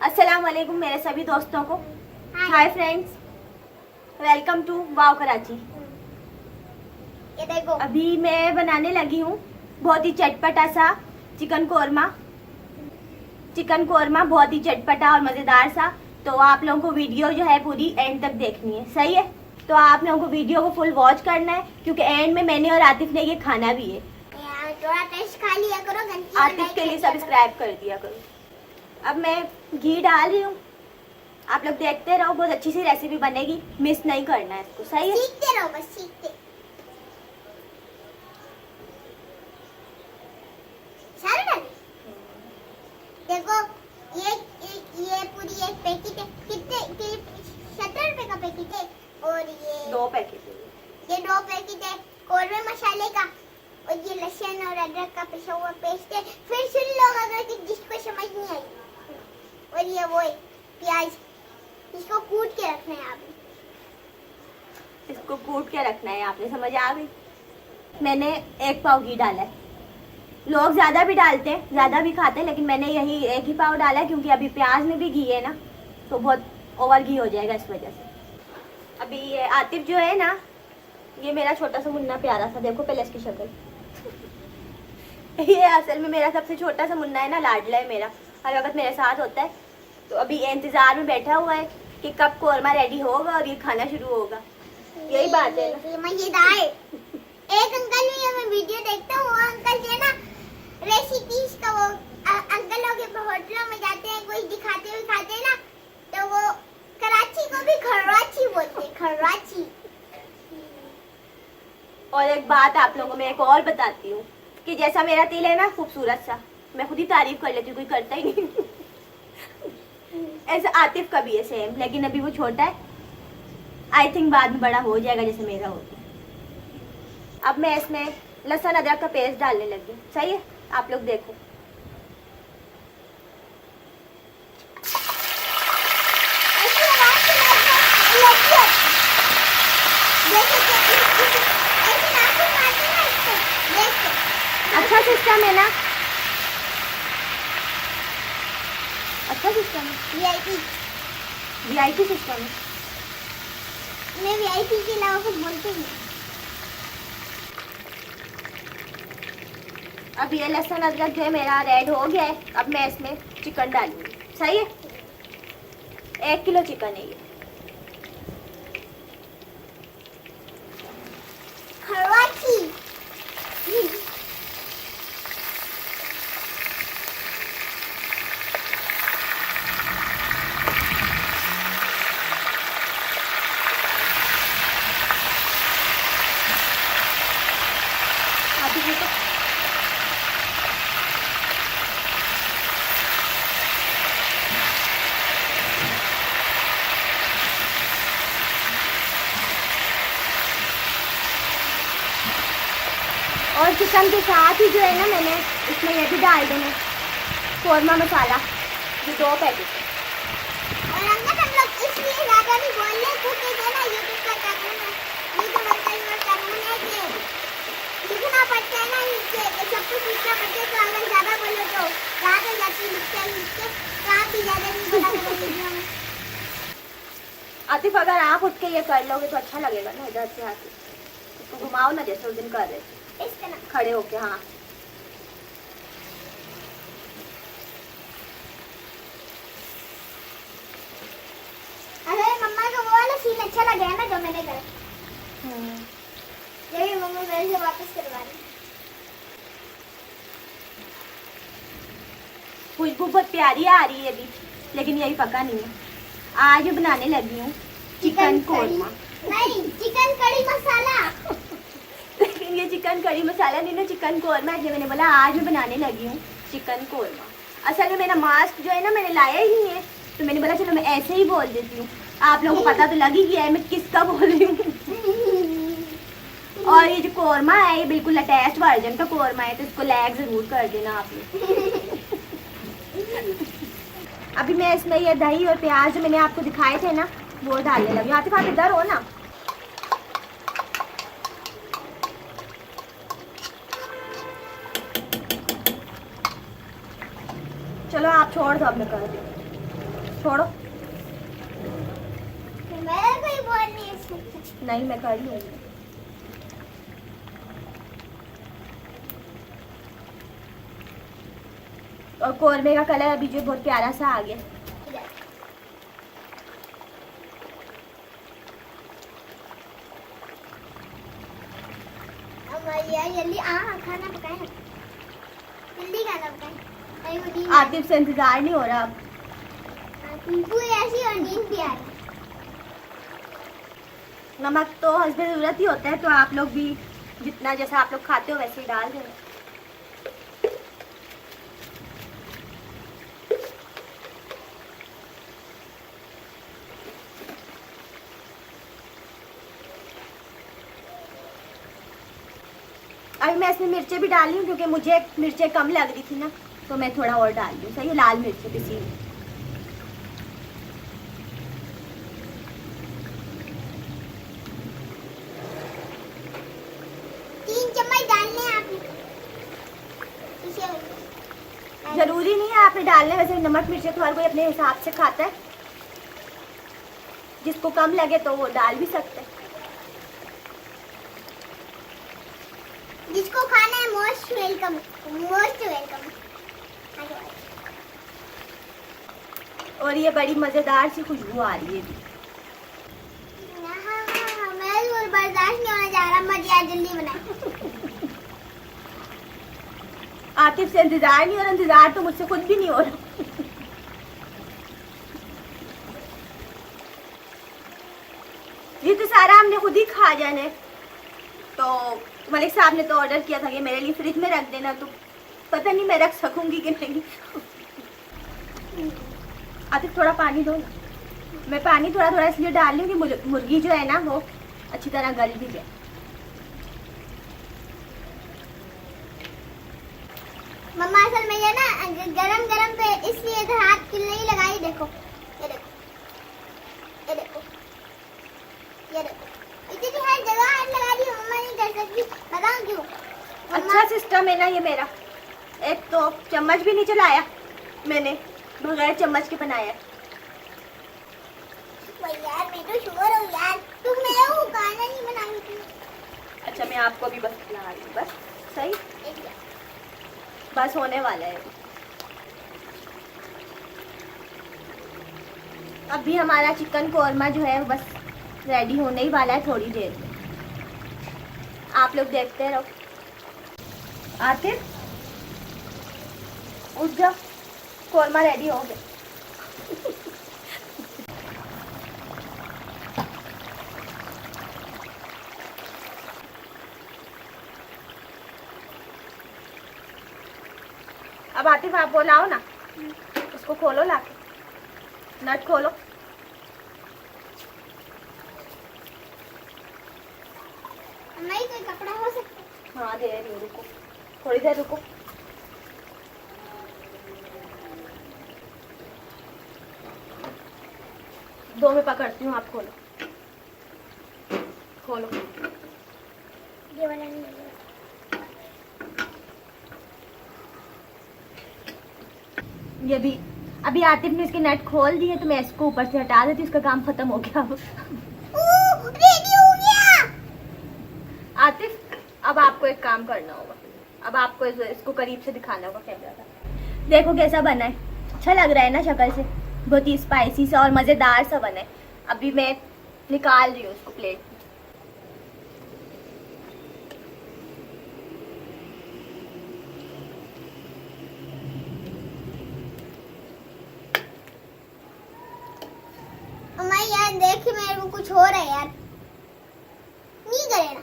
अस्सलाम मेरे सभी दोस्तों को। Hi friends welcome to wow Karachi ये देखो। अभी मैं बनाने लगी हूँ बहुत ही चटपटा सा चिकन कोरमा। चिकन कोरमा बहुत ही चटपटा और मज़ेदार सा। तो आप लोगों को वीडियो जो है पूरी एंड तक देखनी है। सही है? तो आप लोगों को वीडियो को फुल वॉच करना है क्योंकि एंड में मैंने और आतिफ ने ये खाना भी है। यार थोड़ा टेस्ट खा लिया करो आतिफ के लिए सब्सक्राइब कर दिया करो। अब मैं घी डाल रही हूँ। आप लोग देखते रहो बहुत अच्छी सी रेसिपी बनेगी। मिस नहीं करना है इसको सही है? सीखते रहो बस सीखते। देखो ये ये, ये पूरी एक पैकेट है। कितने सत्तर रुपए का पैकेट है? और ये दो पैकेट ये दो पैकेट है। कोरमे मसाले का। और ये लहसुन और अदरक का पिसा हुआ पेस्ट है फिर सुन लो अगर कि जिसको समझ नहीं आई और ये वो प्याज इसको कूट के रखना है आपने इसको कूट के रखना है आपने समझ आ गई मैंने एक पाव घी डाला है लोग ज़्यादा भी डालते हैं ज़्यादा भी खाते हैं लेकिन मैंने यही एक ही पाव डाला है क्योंकि अभी प्याज में भी घी है ना तो बहुत ओवर घी हो जाएगा इस वजह से अभी ये आतिफ जो है ना ये मेरा छोटा सा मुन्ना प्यारा सा देखो पहले इसकी शक्ल ये असल में मेरा सबसे छोटा सा मुन्ना है ना लाडला है मेरा। हर वक्त मेरे साथ होता है। तो अभी इंतज़ार में बैठा हुआ है कि कब कोरमा रेडी होगा और ये खाना शुरू होगा। यही बात है मज़ेदार एक अंकल भी मैं वीडियो देखता हूँ। अंकल जो ना रेसिपीज़ का वो अंकल लोग होटलों में जाते हैं कोई दिखाते हुए खाते हैं ना तो वो कराची को भी खर्राची बोलते हैं खर्राची और एक बात आप लोगों मैं एक और बताती हूँ। कि जैसा मेरा तिल है ना, खूबसूरत सा। मैं खुद ही तारीफ़ कर लेती हूँ, कोई करता ही नहीं। ऐसा आतिफ का भी है सेम लेकिन अभी वो छोटा है। आई थिंक बाद में बड़ा हो जाएगा जैसे मेरा हो गया। अब मैं इसमें लहसुन अदरक का पेस्ट डालने लगी सही है? आप लोग देखो ऐसी आवाज़ से लगता लगी है जैसे कि ऐसे नाखून मारते हैं ना इसको देखो अच्छा सिस्टम है ना अच्छा सिस्टम है VIP V I P system है मैं वीआईपी के अलावा कुछ बोलती नहीं अब ये लहसुन अदरक जो है मेरा रेड हो गया है। अब मैं इसमें चिकन डालूँगी। सही है? एक किलो चिकन है ये खरवाची अभी ये तो और चिकन के साथ ही जो है ना मैंने इसमें यह भी डाल देना कौरमा मसाला ये दो पैकेट। जो तो तो तो आतिफ अगर आप उठ के ये कर लोगे तो अच्छा लगेगा ना इधर से आके। इसको घुमाओ ना जैसे उस दिन कर रहे थे। खड़े होके हाँ। अगर मम्मा का वो वाला सीन अच्छा लगा है ना जो मैंने करा। ये भी मम्मा मेरे से वापस करवा रही। खुशबू बहुत प्यारी आ रही है अभी लेकिन यही पका नहीं है। आज बनाने लगी हूँ चिकन कोरमा नहीं चिकन कड़ी मसाला ये चिकन कड़ी मसाला नहीं ना, चिकन कौरमा इसलिए मैंने बोला आज मैं बनाने लगी हूँ चिकन कौरमा। असल में मेरा मास्क जो है ना मैंने लाया ही है तो मैंने बोला चलो मैं ऐसे ही बोल देती हूँ। आप लोगों को पता तो लग ही गया है मैं किसका बोल रही हूँ। और ये जो कौरमा है, ये बिल्कुल अटैच्ड वर्जन का कौरमा है तो इसको लैग ज़रूर कर देना आप अभी मैं इसमें ये दही और प्याज जो मैंने आपको दिखाए थे ना, वो डालने लगी आतिफ आप इधर हो ना। चलो आप छोड़ दो अब मैं कर दूँ छोड़ो। मेरा कोई बोल नहीं नहीं मैं कर लूँगी और कौरमे का कलर अभी जो बहुत प्यारा सा आ गया। जल्दी आ खाना पकाए। जल्दी खाना पकाए। आतिफ से इंतज़ार नहीं हो रहा अब। नमक तो हंसबे ज़रूरत ही होता है तो आप लोग भी जितना जैसा आप लोग खाते हो वैसे ही डाल देना अभी मैं इसमें मिर्चें भी डाली हूँ क्योंकि मुझे मिर्चें कम लग रही थी ना। तो मैं थोड़ा और डाल दूँ। सही है? लाल मिर्चें पिसी हुई। तीन चम्मच डालने आपने इसे ज़रूरी नहीं है आपने डालने वैसे नमक मिर्ची तो हर कोई अपने हिसाब से खाता है। जिसको कम लगे तो वो डाल भी सकते हैं। जिसको खाना है मोस्ट वेलकम मोस्ट वेलकम और ये बड़ी मज़ेदार सी खुशबू आ रही है मैं बर्दाश्त नहीं होने जा रहा मत जल्दी बनाए आतिफ से इंतज़ार नहीं हो रहा इंतज़ार तो मुझसे खुद भी नहीं हो रहा। ये तो सारा हमने खुद ही खा जाना है। तो मलिक साहब ने तो ऑर्डर किया था कि मेरे लिए फ्रिज में रख देना तो पता नहीं मैं रख सकूँगी कि नहीं। आतिफ थोड़ा पानी दो ना। मैं पानी थोड़ा थोड़ा इसलिए डाल रही हूँ कि मुर्गी जो है ना वो अच्छी तरह गल भी जाए। मम्मा असल में ये ना गरम गरम पे इसलिए इधर हाथ की नहीं लगाई देखो। ये देखो। ये देखो। ये देखो। इतनी हर जगह हाथ लगा दी मम्मा नहीं कर सकती। बताऊँ क्यों? अच्छा सिस्टम है ना ये मेरा। एक तो चम्मच भी नहीं चलाया मैंने बगैर चम्मच के बनाया। यार मैं तो शुगर हूँ यार तुम मेरा वो गाना नहीं बनाई थी अच्छा मैं आपको भी बस खिला रही हूँ बस सही? बस होने वाला है। अभी हमारा चिकन कौरमा जो है बस रेडी होने ही वाला है थोड़ी देर में। आप लोग देखते रहो। आते उठ जाओ कौरमा रेडी हो गया। अब आतिफ आप वो लाओ ना। उसको खोलो ला के नट खोलो। ये कोई कपड़ा हो सकता। हाँ दे रही हूँ रुको। थोड़ी देर रुको। दो में पकड़ती हूँ आप खोलो। खोलो। ये वाला नहीं ये भी। अभी आतिफ ने इसके नट खोल दिए तो मैं इसको ऊपर से हटा देती इसका काम खत्म हो गया। ओ हो गया। आतिफ अब आपको एक काम करना होगा। अब आपको इसको करीब से दिखाना होगा कैमरा का। देखो कैसा बना है। अच्छा लग रहा है ना शक्ल से। बहुत ही स्पाइसी सा और मज़ेदार सा बना है। अभी मैं निकाल रही हूँ उसको प्लेट देखिए देख मेरे को कुछ हो रहा है यार नहीं करे ना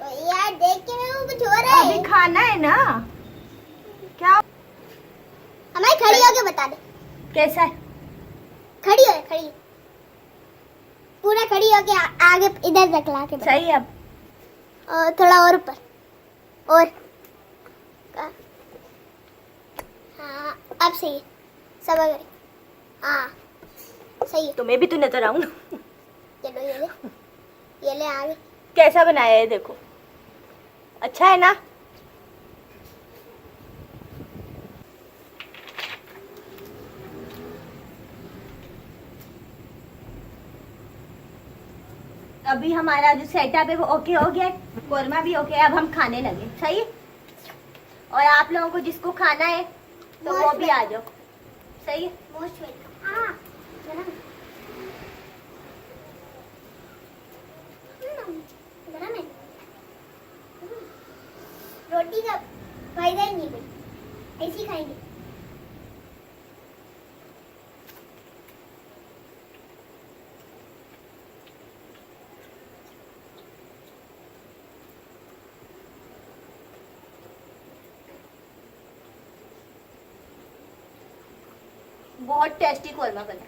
तो यार देख के मेरे को कुछ अभी है ना? क्या? हमारी खड़ी होके बता दे। कैसा है? खड़ी हो खड़ी पूरा खड़ी होके आगे इधर तक ला के सही है अब। और थोड़ा और ऊपर। और। हाँ अब सही है। सब अगर हाँ सही है। तुम्हें भी तो नज़र आऊँ चलो ये ले। ये ले आगे। कैसा बनाया है देखो। अच्छा है ना? अभी हमारा जो सेटअप है वो ओके हो गया कोरमा भी ओके है अब हम खाने लगे। सही? और आप लोगों को जिसको खाना है तो वो भी आ जाओ। सही? मोस्ट वेलकम हाँ हम्म, हम्म, रोटी का फ़ायदा ही नहीं कोई ऐसी खाएँगे। बहुत टेस्टी कोरमा बना।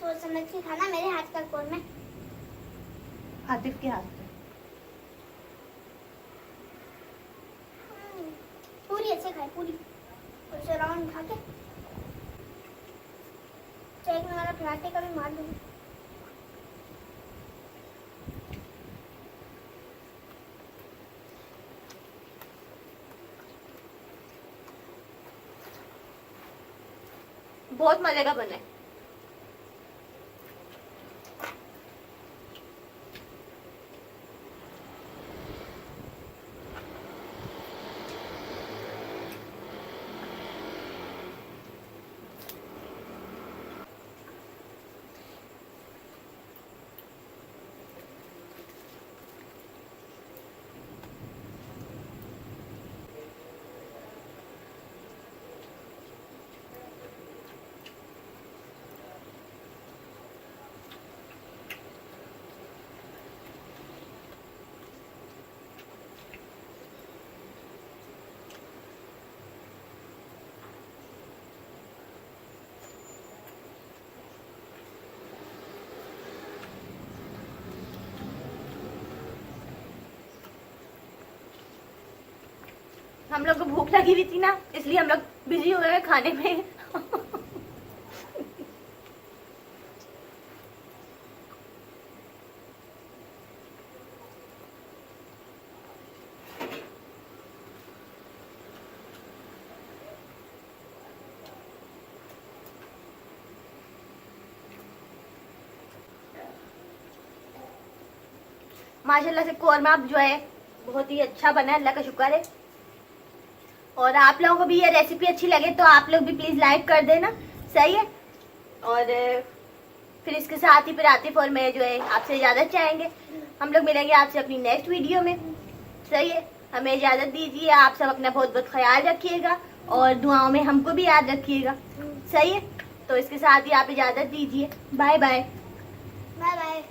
सोच समझ के खाना मेरे हाथ का कौन में आतिफ के हाथ हम्म, पूरी अच्छे खाए पूरी। और उसे राउंड खा के। तो एक में वाला पराठे का भी मार दूँगी। बहुत मज़े का बना है। हम लोग को भूख लगी हुई थी ना, इसलिए हम लोग बिज़ी हो गए खाने में। माशाल्लाह से कोरमा जो है, बहुत ही अच्छा बना है, अल्लाह का शुक्र है। और आप लोगों को भी ये रेसिपी अच्छी लगे तो आप लोग भी प्लीज़ लाइक कर देना। सही है? और फिर इसके साथ ही फिर आतिफ और मैं जो है आपसे इजाज़त चाहेंगे। हम लोग मिलेंगे आपसे अपनी नेक्स्ट वीडियो में। सही है? हमें इजाज़त दीजिए, आप सब अपना बहुत बहुत ख्याल रखिएगा और दुआओं में हमको भी याद रखिएगा। सही है? तो इसके साथ ही आप इजाज़त दीजिए। Bye bye bye bye